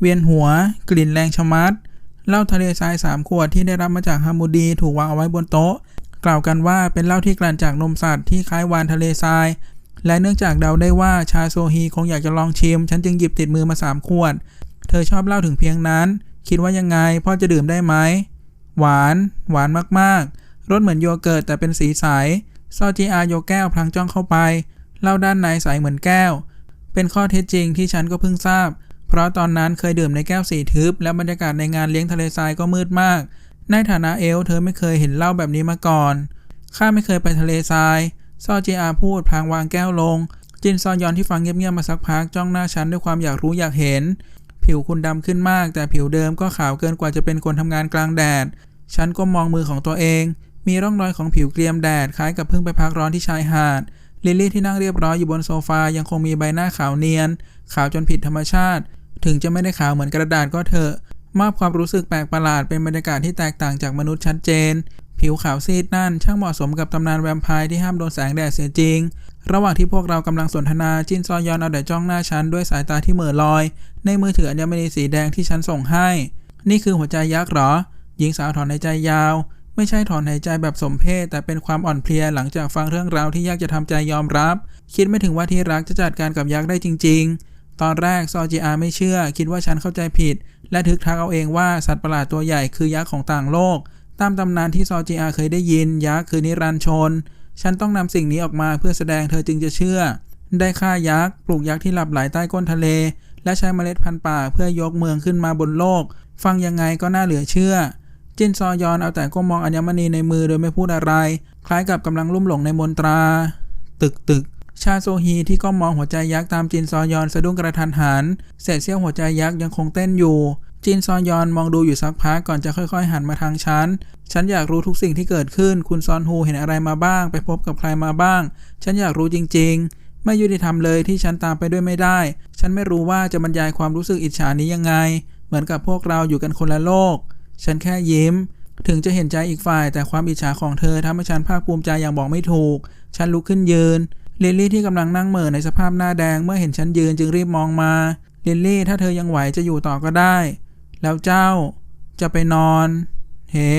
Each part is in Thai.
เวียนหัว กลิ่นแรงชะมัดเหล้าทะเลทรายสามขวดที่ได้รับมาจากฮามูดีถูกวางเอาไว้บนโต๊ะ กล่าวกันว่าเป็นเหล้าที่กลั่นจากนมสัตว์ที่คล้ายวานทะเลทราย และเนื่องจากเดาได้ว่าชาโซฮีคงอยากจะลองชิม ฉันจึงหยิบติดมือมาสามขวด เธอชอบเหล้าถึงเพียงนั้น คิดว่ายังไงพ่อจะดื่มได้ไหม หวาน หวานมากๆ รสเหมือนโยเกิร์ตแต่เป็นสีใส ซอจีอาโยแก้วพลางจ้องเข้าไป เหล้าด้านในใสเหมือนแก้ว เป็นข้อเท็จจริงที่ฉันก็เพิ่งทราบ เพราะตอนนั้นเคยดื่มในแก้วสีทึบ และบรรยากาศในงานเลี้ยงทะเลทรายก็มืดมาก ในฐานะเอลเธอไม่เคยเห็นเหล้าแบบนี้มาก่อน ข้าไม่เคยไปทะเลทรายซอจีอาพูดพลางวางแก้วลง จินซอยอนที่ฟังเงียบๆมาสักพักจ้องหน้าฉันด้วยความอยากรู้อยากเห็น ผิวคุณดำขึ้นมาก แต่ผิวเดิมก็ขาวเกินกว่าจะเป็นคนทำงานกลางแดด ฉันก็มองมือของตัวเอง มีร่องรอยของผิวเกรียมแดดคล้ายกับเพิ่งไปพักร้อนที่ชายหาดลิลลี่ที่นั่งเรียบร้อยอยู่บนโซฟายังคงมีใบหน้าขาวเนียน ขาวจนผิดธรรมชาติ ถึงจะไม่ได้ขาวเหมือนกระดาษก็เถอะมอบความรู้สึกแปลกประหลาดเป็นบรรยากาศที่แตกต่างจากมนุษย์ชัดเจน ผิวขาวซีดนั่นช่างเหมาะสมกับตำนานแวมไพร์ที่ห้ามโดนแสงแดดเสียจริง ระหว่างที่พวกเรากำลังสนทนาจินซอยอนเอาแต่จ้องหน้าฉันด้วยสายตาที่เหม่อลอย ในมือถืออัญมณีสีแดงที่ฉันส่งให้ นี่คือหัวใจยักษ์หรอ หญิงสาวถอนหายใจยาว ไม่ใช่ถอนหายใจแบบสมเพศแต่เป็นความอ่อนเพลียหลังจากฟังเรื่องราวที่ยากจะทำใจยอมรับ คิดไม่ถึงว่าที่รักจะจัดการกับยักษ์ได้จริง ๆ ตอนแรกซอจีอาไม่เชื่อ คิดว่าฉันเข้าใจผิด และทึกทักเอาเองว่าสัตว์ประหลาดตัวใหญ่คือยักษ์ของต่างโลก ตามตำนานที่ซอจีอาเคยได้ยิน ยักษ์คือนิรันดร์ชน ฉันต้องนำสิ่งนี้ออกมาเพื่อแสดงเธอจึงจะเชื่อ ได้ฆ่ายักษ์ ปลูกยักษ์ที่หลับไหลใต้ก้นทะเล และใช้เมล็ดพันธุ์ป่าเพื่อยกเมืองขึ้นมาบนโลก ฟังยังไงก็น่าเหลือเชื่อ จินซอยอนเอาแต่ก้มมองอัญมณีในมือโดยไม่พูดอะไร คล้ายกับกำลังลุ่มหลงในมนตรา ตึกตึก ชาโซฮีที่ก้มมองหัวใจยักษ์ตามจินซอยอนสะดุ้งกระทันหันเศษเสี้ยวหัวใจยักษ์ยังคงเต้นอยู่จินซอยอนมองดูอยู่สักพักก่อนจะค่อยๆ หันมาทางฉัน ฉันอยากรู้ทุกสิ่งที่เกิดขึ้น คุณซอนฮูเห็นอะไรมาบ้าง ไปพบกับใครมาบ้าง ฉันอยากรู้จริงๆ ไม่ยุติธรรมเลยที่ฉันตามไปด้วยไม่ได้ ฉันไม่รู้ว่าจะบรรยายความรู้สึกอิจฉานี้ยังไง เหมือนกับพวกเราอยู่กันคนละโลก ฉันแค่ยิ้ม ถึงจะเห็นใจอีกฝ่าย แต่ความอิจฉาของเธอทำให้ฉันภาคภูมิใจอย่างบอกไม่ถูก ฉันลุกขึ้นยืน ลิลลี่ที่กำลังนั่งเหม่อในสภาพหน้าแดงเมื่อเห็นฉันยืนจึงรีบมองมาลิลลี่ถ้าเธอยังไหวจะอยู่ต่อก็ได้ แล้วเจ้าจะไปนอนเฮ้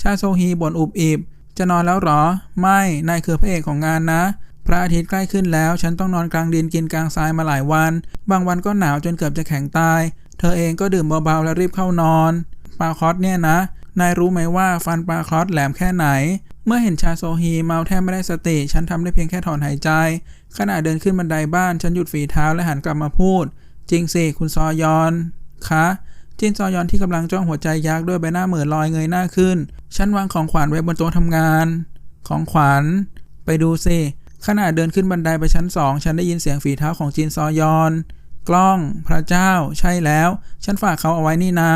ชาโซฮีบ่นอุบอิบ จะนอนแล้วหรอ ไม่ นายคือพระเอกของงานนะ พระอาทิตย์ใกล้ขึ้นแล้ว ฉันต้องนอนกลางดินกินกลางทรายมาหลายวัน บางวันก็หนาวจนเกือบจะแข็งตาย เธอเองก็ดื่มเบาๆแล้วรีบเข้านอน ปาคอสเนี่ยนะ นายรู้ไหมว่าฟันปลาคอสแหลมแค่ไหน เมื่อเห็นชาโซฮีเมาแทบไม่ได้สติ ฉันทำได้เพียงแค่ถอนหายใจ ขณะเดินขึ้นบันไดบ้าน ฉันหยุดฝีเท้าและหันกลับมาพูด จริงสิ คุณซอยอน คะจินซอยอนที่กำลังจ้องหัวใจยักษ์ด้วยใบหน้าเหม่อนลอยเงยหน้าขึ้น ฉันวางของขวัญไว้บนโต๊ะทำงาน ของขวัญ ไปดูสิขณะเดินขึ้นบันไดไปชั้นสองฉันได้ยินเสียงฝีเท้าของจินซอยอน กล้อง พระเจ้า ใช่แล้ว ฉันฝากเขาเอาไว้นี่นา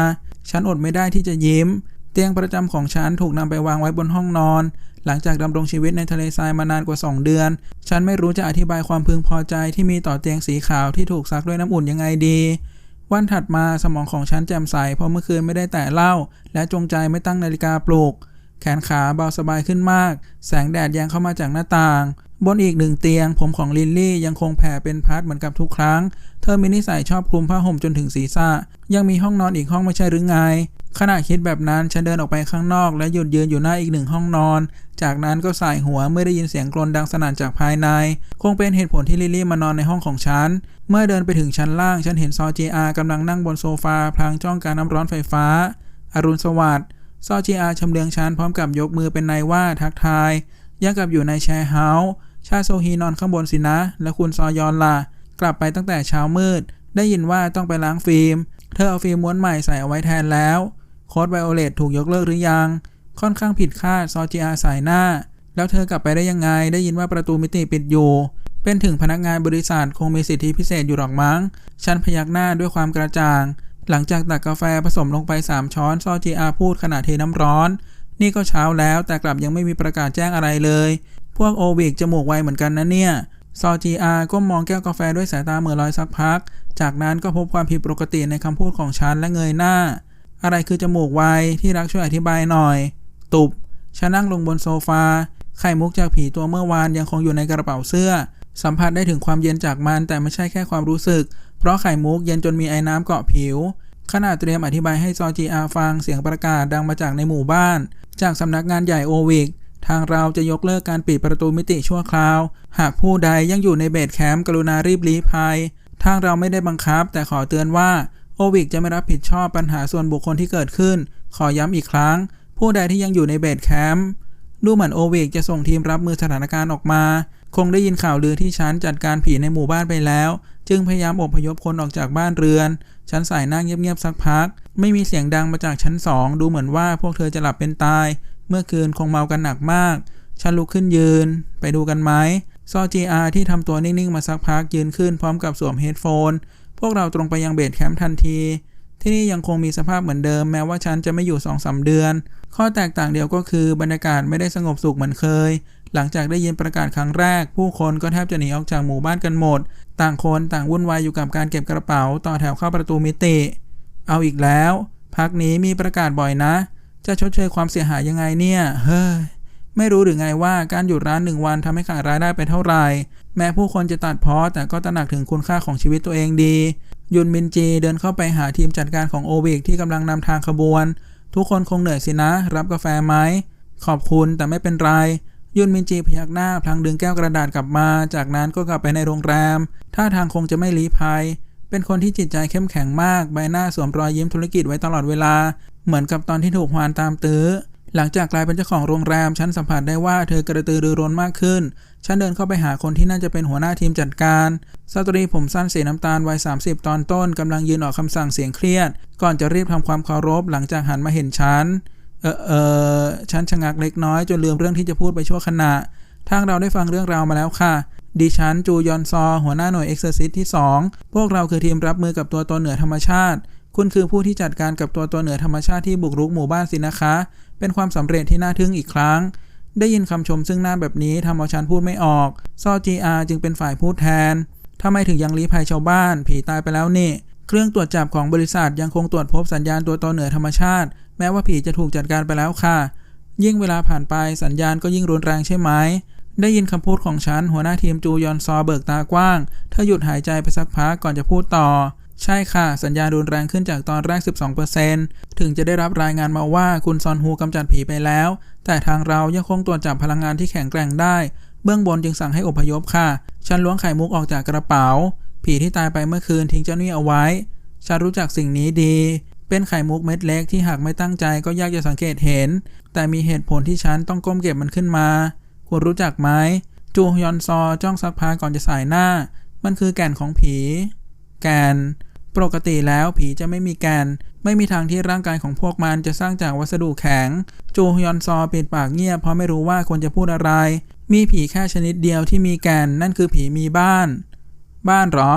ฉันอดไม่ได้ที่จะยิ้ม เตียงประจำของฉันถูกนำไปวางไว้บนห้องนอน หลังจากดำรงชีวิตในทะเลทรายมานานกว่า 2 เดือน ฉันไม่รู้จะอธิบายความพึงพอใจที่มีต่อเตียงสีขาวที่ถูกซักด้วยน้ำอุ่นยังไงดี วันถัดมาสมองของฉันแจ่มใสเพราะเมื่อคืนไม่ได้แตะเหล้าและจงใจไม่ตั้งนาฬิกาปลุก แขนขาเบาสบายขึ้นมาก แสงแดดยังเข้ามาจากหน้าต่าง บนอีกหนึ่งเตียง ผมของลินลี่ยังคงแผ่เป็นพัดเหมือนกับทุกครั้ง เธอมีนิสัยชอบคลุมผ้าห่มจนถึงศีรษะ ยังมีห้องนอนอีกห้องไม่ใช่หรือไง ขณะคิดแบบนั้นฉันเดินออกไปข้างนอกและหยุดยืนอยู่หน้าอีกหนึ่งห้องนอน จากนั้นก็สายหัวเมื่อได้ยินเสียงกรนดังสนั่นจากภายใน คงเป็นเหตุผลที่ลิลลี่มานอนในห้องของฉัน เมื่อเดินไปถึงชั้นล่าง ฉันเห็นซอจีอากำลังนั่งบนโซฟาพลางจ้องการน้ำร้อนไฟฟ้า อรุณสวัสดิ์ซอจีอาชำเลืองฉันพร้อมกับยกมือเป็นนายว่าทักทายยังกับอยู่ในแชร์เฮาส์ชาโซฮีนอนข้างบนสินะ แล้วคุณซอยอนล่ะ กลับไปตั้งแต่เช้ามืด ได้ยินว่าต้องไปล้างฟิล์ม เธอเอาฟิล์มม้วนใหม่ใส่เอาไว้แทนแล้ว โค้ดไวโอเลตถูกยกเลิกหรือยัง ค่อนข้างผิดคาดซอจีอาสายหน้า แล้วเธอกลับไปได้ยังไง ได้ยินว่าประตูมิติปิดอยู่ เป็นถึงพนักงานบริษัทคงมีสิทธิพิเศษอยู่หรอกมั้ง ฉันพยักหน้าด้วยความกระจ่าง หลังจากตักกาแฟผสมลงไป 3 ช้อนซอจีอาพูดขณะเทน้ำร้อน นี่ก็เช้าแล้วแต่กลับยังไม่มีประกาศแจ้งอะไรเลย พวกโอวิกจมูกไวเหมือนกันนะเนี่ยซอจีอาก็มมองแก้วกาแฟด้วยสายตาเมื่อลอยสักพัก จากนั้นก็พบความผิดปกติในคำพูดของฉันและเงยหน้า อะไรคือจมูกไวที่รักช่วยอธิบายหน่อย ตุบฉันนั่งลงบนโซฟา ไข่มุกจากผีตัวเมื่อวานยังคงอยู่ในกระเป๋าเสื้อ สัมผัสได้ถึงความเย็นจากมันแต่ไม่ใช่แค่ความรู้สึก เพราะไข่มุกเย็นจนมีไอ้น้ำเกาะผิว ขณะเตรียมอธิบายให้ซอจีอาฟังเสียงประกาศดังมาจากในหมู่บ้าน จากสำนักงานใหญ่โอวิกทางเราจะยกเลิกการปิดประตูมิติชั่วคราว หากผู้ใดยังอยู่ในเบสแคมป์กรุณารีบลี้ภัย ทางเราไม่ได้บังคับ แต่ขอเตือนว่า โอวิกจะไม่รับผิดชอบปัญหาส่วนบุคคลที่เกิดขึ้น ขอย้ำอีกครั้ง ผู้ใดที่ยังอยู่ในเบสแคมป์ดูเหมือนโอวิกจะส่งทีมรับมือสถานการณ์ออกมา คงได้ยินข่าวลือที่ฉันจัดการผีในหมู่บ้านไปแล้ว จึงพยายามอบพยพคนออกจากบ้านเรือน ฉันสายนั่งเงียบๆสักพัก ไม่มีเสียงดังมาจากชั้นสอง ดูเหมือนว่าพวกเธอจะหลับเป็นตาย เมื่อคืนคงเมากันหนักมาก ฉันลุกขึ้นยืน ไปดูกันไหมซอจีอาที่ทำตัวนิ่งๆมาสักพักยืนขึ้นพร้อมกับสวมเฮดโฟน พวกเราตรงไปยังเบสแคมป์ทันที ที่นี่ยังคงมีสภาพเหมือนเดิมแม้ว่าฉันจะไม่อยู่สองสาเดือน ข้อแตกต่างเดียวก็คือบรรยากาศไม่ได้สงบสุขเหมือนเคย หลังจากได้ยินประกาศครั้งแรก ผู้คนก็แทบจะหนีออกจากหมู่บ้านกันหมด ต่างคนต่างวุ่นวายอยู่กับการเก็บกระเป๋าต่อแถวเข้าประตูมิติ เอาอีกแล้ว พักนี้มีประกาศบ่อยนะ จะชดเชยความเสียหายยังไงเนี่ย เฮ้ย ไม่รู้หรือไงว่าการหยุดร้านหนึ่งวันทำให้ขาดรายได้ไปเท่าไหร่ แม้ผู้คนจะตัดพ้อแต่ก็ตระหนักถึงคุณค่าของชีวิตตัวเองดี ยุนมินจีเดินเข้าไปหาทีมจัดการของโอวิกที่กำลังนำทางขบวน ทุกคนคงเหนื่อยสินะ รับกาแฟไหม ขอบคุณแต่ไม่เป็นไร ยุนมินจีพยักหน้าพลางดึงแก้วกระดาษกลับมา จากนั้นก็กลับไปในโรงแรม ท่าทางคงจะไม่ลี้ภัย เป็นคนที่จิตใจเข้มแข็งมาก ใบหน้าสวมรอยยิ้มธุรกิจไว้ตลอดเวลา เหมือนกับตอนที่ถูกฮวานตามตื้อ หลังจากกลายเป็นเจ้าของโรงแรม ฉันสัมผัสได้ว่าเธอกระตือรือร้นมากขึ้น ฉันเดินเข้าไปหาคนที่น่าจะเป็นหัวหน้าทีมจัดการสตรีผมสั้นสีน้ำตาลวัย 30 ตอนต้นกำลังยืนออกคำสั่งเสียงเครียด ก่อนจะรีบทำความเคารพหลังจากหันมาเห็นฉัน เออเออฉันชะงักเล็กน้อยจนลืมเรื่องที่จะพูดไปชั่วขณะ ทางเราได้ฟังเรื่องราวมาแล้วค่ะ ดิฉันจูยอนซอ หัวหน้าหน่วยเอ็กซ์ซิสที่ 2 พวกเราคือทีมรับมือกับตัวตนเหนือธรรมชาติ คุณคือผู้ที่จัดการกับตัวตนเหนือธรรมชาติที่บุกรุกหมู่บ้านสินะคะ เป็นความสำเร็จที่น่าทึ่งอีกครั้ง ได้ยินคำชมซึ่งหน้าแบบนี้ทำเอาฉันพูดไม่ออก ซอจีอาจึงเป็นฝ่ายพูดแทนทำไมถึงยังลี้ภัยชาวบ้าน ผีตายไปแล้วนี่ เครื่องตรวจจับของบริษัทยังคงตรวจพบสัญญาณตัวตนเหนือธรรมชาติ แม้ว่าผีจะถูกจัดการไปแล้วค่ะ ยิ่งเวลาผ่านไปสัญญาณก็ยิ่งรุนแรงใช่ไหม ได้ยินคำพูดของฉันหัวหน้าทีมจูยอนซอเบิกตากว้าง เธอหยุดหายใจไปสักพักก่อนจะพูดต่อ ใช่ค่ะ สัญญาณรุนแรงขึ้นจากตอนแรก 12%ถึงจะได้รับรายงานมาว่าคุณซอนฮูกำจัดผีไปแล้ว แต่ทางเรายังคงตรวจจับพลังงานที่แข็งแกร่งได้ เบื้องบนจึงสั่งให้อพยพค่ะ ฉันล้วงไข่มุกออกจากกระเป๋า ผีที่ตายไปเมื่อคืนทิ้งเจ้านี้เอาไว้ ฉันรู้จักสิ่งนี้ดี เป็นไข่มุกเม็ดเล็กที่หากไม่ตั้งใจก็ยากจะสังเกตเห็น แต่มีเหตุผลที่ฉันต้องก้มเก็บมันขึ้นมา คุณรู้จักไหม จูฮยอนซอจ้องซักพาก่อนจะสายหน้า มันคือแก่นของผี แก่น ปกติแล้วผีจะไม่มีแกน ไม่มีทางที่ร่างกายของพวกมันจะสร้างจากวัสดุแข็ง จูฮยอนซอปิดปากเงียบเพราะไม่รู้ว่าควรจะพูดอะไร มีผีแค่ชนิดเดียวที่มีแกนนั่นคือผีมีบ้าน บ้านหรอ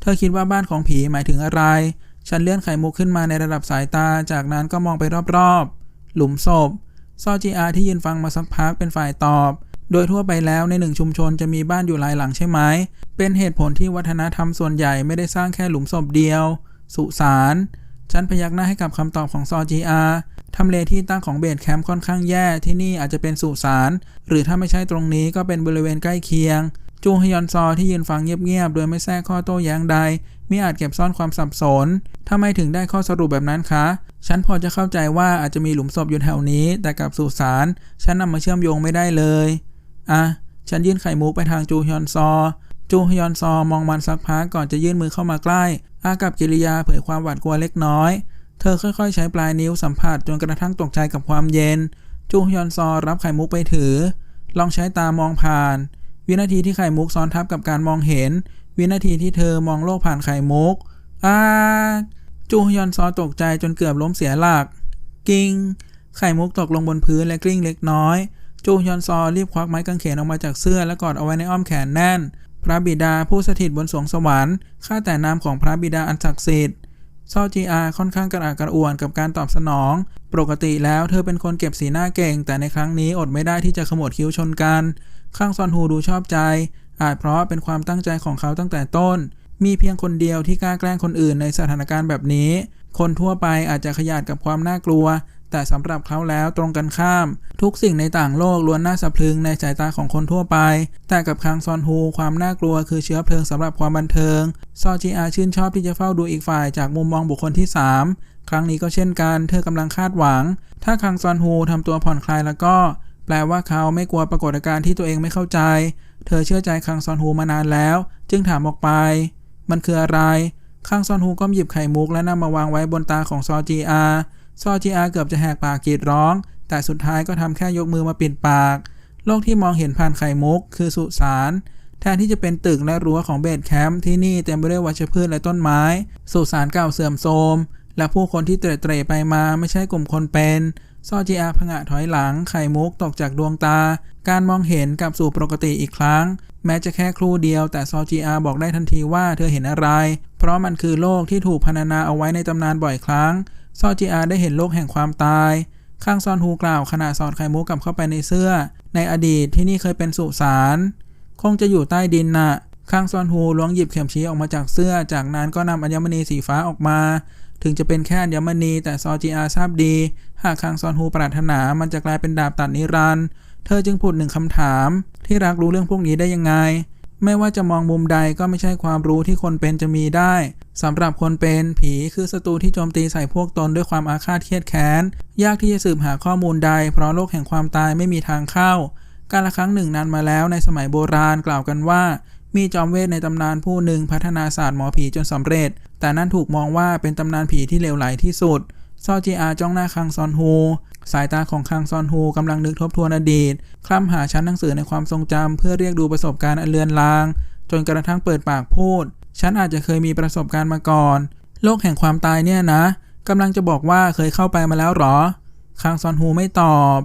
เธอคิดว่าบ้านของผีหมายถึงอะไร ฉันเลื่อนไขมุกขึ้นมาในระดับสายตา จากนั้นก็มองไปรอบๆ หลุมศพ ซอจีอาที่ยืนฟังมาสักพักเป็นฝ่ายตอบ โดยทั่วไปแล้วในหนึ่งชุมชนจะมีบ้านอยู่หลายหลังใช่ไหม เป็นเหตุผลที่วัฒนธรรมส่วนใหญ่ไม่ได้สร้างแค่หลุมศพเดียว สุสานฉันพยักหน้าให้กับคำตอบของซอจีอาทำเลที่ตั้งของเบสแคมป์ค่อนข้างแย่ที่นี่อาจจะเป็นสุสานหรือถ้าไม่ใช่ตรงนี้ก็เป็นบริเวณใกล้เคียง จูฮยอนซอที่ยืนฟังเงียบๆโดยไม่แทรกข้อโต้แย้งใดมิอาจเก็บซ่อนความสับสนทำไมถึงได้ข้อสรุปแบบนั้นคะ ฉันพอจะเข้าใจว่าอาจจะมีหลุมศพอยู่แถวนี้ แต่กับสุสานฉันนำมาเชื่อมโยงไม่ได้เลย อะ ฉันยื่นไข่มุกไปทางจูฮยอนซอ จูฮยอนซอมองมันสักพักก่อนจะยื่นมือเข้ามาใกล้ อากับกิริยาเผยความหวาดกลัวเล็กน้อย เธอค่อยๆ ใช้ปลายนิ้วสัมผัสจนกระทั่งตกใจกับความเย็น จูฮยอนซอรับไข่มุกไปถือ ลองใช้ตามองผ่าน วินาทีที่ไข่มุกซ้อนทับกับการมองเห็น วินาทีที่เธอมองโลกผ่านไข่มุกอ้าจูฮยอนซอตกใจจนเกือบล้มเสียหลัก กิ้ง ไข่มุกตกลงบนพื้นและกลิ้งเล็กน้อย จูฮยอนซอรีบควักไม้กางเขนออกมาจากเสื้อและกอดเอาไว้ในอ้อมแขนแน่น พระบิดาผู้สถิตบนสวงสวรรค์ ข้าแต่นามของพระบิดาอันศักดิ์สิทธิ์ซอจีอาค่อนข้างกระอักกระอ่วนกับการตอบสนอง ปกติแล้วเธอเป็นคนเก็บสีหน้าเก่ง แต่ในครั้งนี้อดไม่ได้ที่จะขมวดคิ้วชนกัน ข้างซอนฮูดูชอบใจ อาจเพราะเป็นความตั้งใจของเขาตั้งแต่ต้น มีเพียงคนเดียวที่กล้าแกล้งคนอื่นในสถานการณ์แบบนี้ คนทั่วไปอาจจะขยาดกับความน่ากลัว แต่สำหรับเขาแล้วตรงกันข้าม ทุกสิ่งในต่างโลกล้วนน่าสะพรึงในสายตาของคนทั่วไป แต่กับคังซอนฮูความน่ากลัวคือเชื้อเพลิงสำหรับความบันเทิง ซอจีอาชื่นชอบที่จะเฝ้าดูอีกฝ่ายจากมุมมองบุคคลที่ 3 ครั้งนี้ก็เช่นกัน เธอกำลังคาดหวัง ถ้าคังซอนฮูทำตัวผ่อนคลายแล้วก็ แปลว่าเขาไม่กลัวปรากฏการณ์ที่ตัวเองไม่เข้าใจ เธอเชื่อใจคังซอนฮูมานานแล้ว จึงถามออกไป มันคืออะไรคังซอนฮูก็หยิบไข่มุกและนำมาวางไว้บนตาของซอจีอา ซอจีอาเกือบจะแหกปากกรีดร้อง แต่สุดท้ายก็ทำแค่ยกมือมาปิดปาก โลกที่มองเห็นผ่านไข่มุก คือสุสานแทนที่จะเป็นตึกและรั้วของเบสแคมป์ที่นี่เต็มไปด้วยวัชพืชและต้นไม้ สุสานเก่าเสื่อมโทรมและผู้คนที่เตร่เตร่ไปมาไม่ใช่กลุ่มคนเป็น ซอจีอาผงะถอยหลัง ไข่มุกตกจากดวงตา การมองเห็นกลับสู่ปกติอีกครั้ง แม้จะแค่ครู่เดียว แต่ซอจีอาบอกได้ทันทีว่าเธอเห็นอะไร เพราะมันคือโลกที่ถูกพรรณนาเอาไว้ในตำนานบ่อยครั้ง ซอจีอาได้เห็นโลกแห่งความตาย ข้างซอนฮูกล่าวขณะสอดไข่มุกกลับเข้าไปในเสื้อ ในอดีตที่นี่เคยเป็นสุสาน คงจะอยู่ใต้ดินน่ะข้างซอนฮูล้วงหยิบเข็มชี้ออกมาจากเสื้อ จากนั้นก็นำอัญมณีสีฟ้าออกมา ถึงจะเป็นแค่อัญมณีแต่ซอจีอาทราบดี หากคังซอนฮูปรารถนามันจะกลายเป็นดาบตัดนิรันด์เธอจึงผุดหนึ่งคำถาม ที่รักรู้เรื่องพวกนี้ได้ยังไง ไม่ว่าจะมองมุมใดก็ไม่ใช่ความรู้ที่คนเป็นจะมีได้สำหรับคนเป็นผีคือศัตรูที่โจมตีใส่พวกตนด้วยความอาฆาตเคียดแค้น ยากที่จะสืบหาข้อมูลใด เพราะโลกแห่งความตายไม่มีทางเข้า การละครั้งหนึ่งนานมาแล้วในสมัยโบราณกล่าวกันว่า มีจอมเวทในตำนานผู้หนึ่งพัฒนาศาสตร์หมอผีจนสำเร็จ แต่นั่นถูกมองว่าเป็นตำนานผีที่เลวไหลที่สุด ซอจีอาจ้องหน้าคังซอนฮู สายตาของคังซอนฮูกำลังนึกทบทวนอดีต คล่ำหาชั้นหนังสือในความทรงจำเพื่อเรียกดูประสบการณ์อันเลือนลาง จนกระทั่งเปิดปากพูด ฉันอาจจะเคยมีประสบการณ์มาก่อน โลกแห่งความตายเนี่ยนะกำลังจะบอกว่าเคยเข้าไปมาแล้วหรอ คังซอนฮูไม่ตอบ